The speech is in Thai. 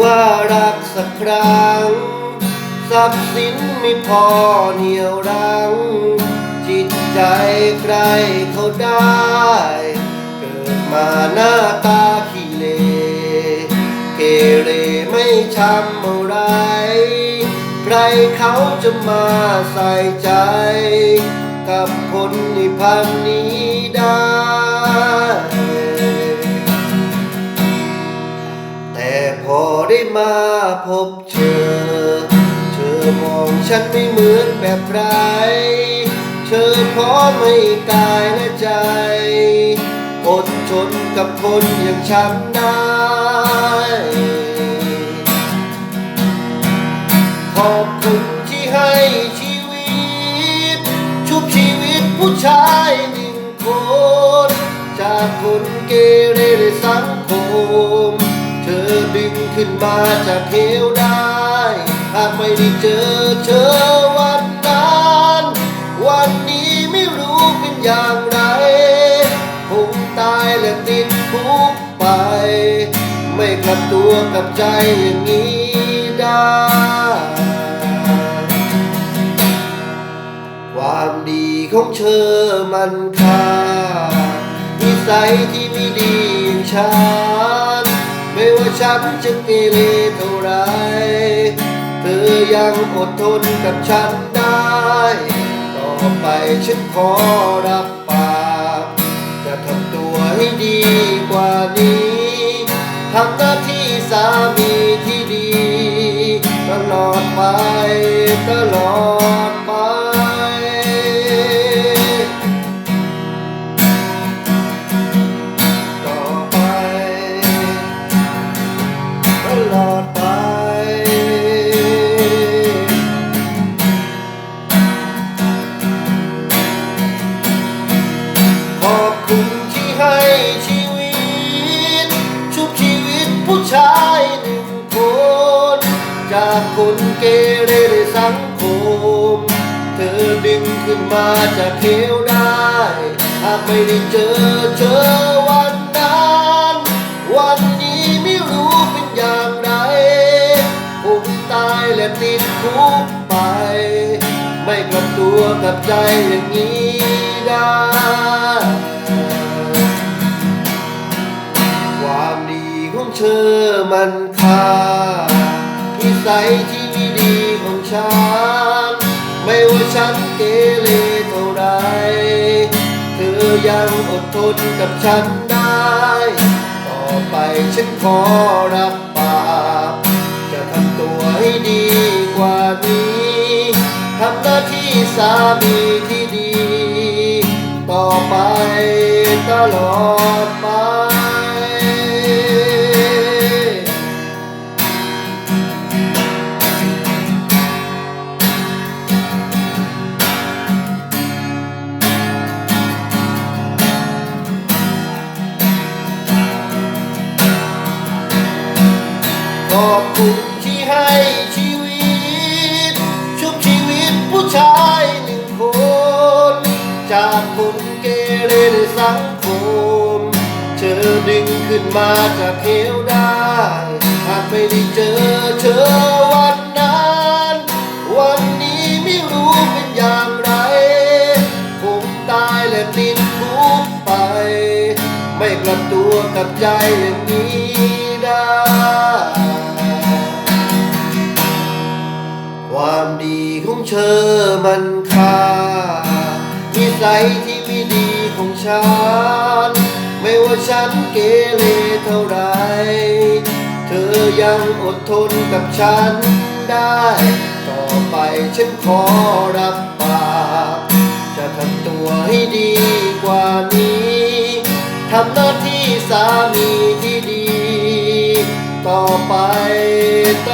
ว่ารักสักครั้งทรัพย์สินไม่พอเหนียวรัง จิตใจใครเขาได้ เกิดมาหน้าตาขี้เล เกเรไม่ช้ำอะไร ใครเขาจะมาใส่ใจ กับคนในพันนี้ ได้มาพบเธอ เธอมองฉันไม่เหมือนแบบใครเธอพร้อมให้กายและใจ อดทนกับคนอย่างฉันได้ขอบคุณที่ให้ชีวิต ชุบชีวิตผู้ชายหนึ่งคน จากคนเกเรในสังคม ขึ้นมาจากเหวได้ หากไม่ได้เจอเธอวันนั้น วันนี้ไม่รู้เป็นอย่างไร คงตายและติดคุกไป ไม่กลับตัวกลับใจอย่างนี้ได้ความดีของเธอมันค่านิสัยที่ไม่ดีอย่างฉัน ว่าฉันจะเกเรเท่าไร เธอยังอดทนกับฉันได้ ต่อไปฉันขอรับปากจะทำตัวให้ดีกว่านี้ทำหน้าที่สามีที่ดี ตลอดไปตลอด จากคนเกเรในสังคม เธอดึงขึ้นมาจากเหวได้ หากไม่ได้เจอเธอวันนั้นวันนี้ไม่รู้เป็นอย่างไรคงตายและติดคุกไป ไม่กลับตัวกลับใจอย่างนี้ได้ความดีของเธอมันค่า สัยที่ไม่ดีของฉัน ไม่ว่าฉันเกเรเท่าไร เธอยังอดทนกับฉันได้ ต่อไปฉันขอรับปากจะทำตัวให้ดีกว่านี้ทำหน้าที่สามีที่ดี ต่อไปตลอดไป คุณที่ให้ชีวิตชุบชีวิตผู้ชายหนึ่งคน จากคนเกเรในสังคม เธอดึงขึ้นมาจากเหวได้หากไม่ได้เจอเธอวันนั้น วันนี้ไม่รู้เป็นอย่างไรคงตายและติดคุกไป ไม่กลับตัวกลับใจอย่างนี้ได้ ความดีของเธอมันค่านิสัยที่ไม่ดีของฉัน ไม่ว่าฉันเกเรเท่าไร เธอยังอดทนกับฉันได้ ต่อไปฉันขอรับปากจะทำตัวให้ดีกว่านี้ทำหน้าที่สามีที่ดี ต่อไปต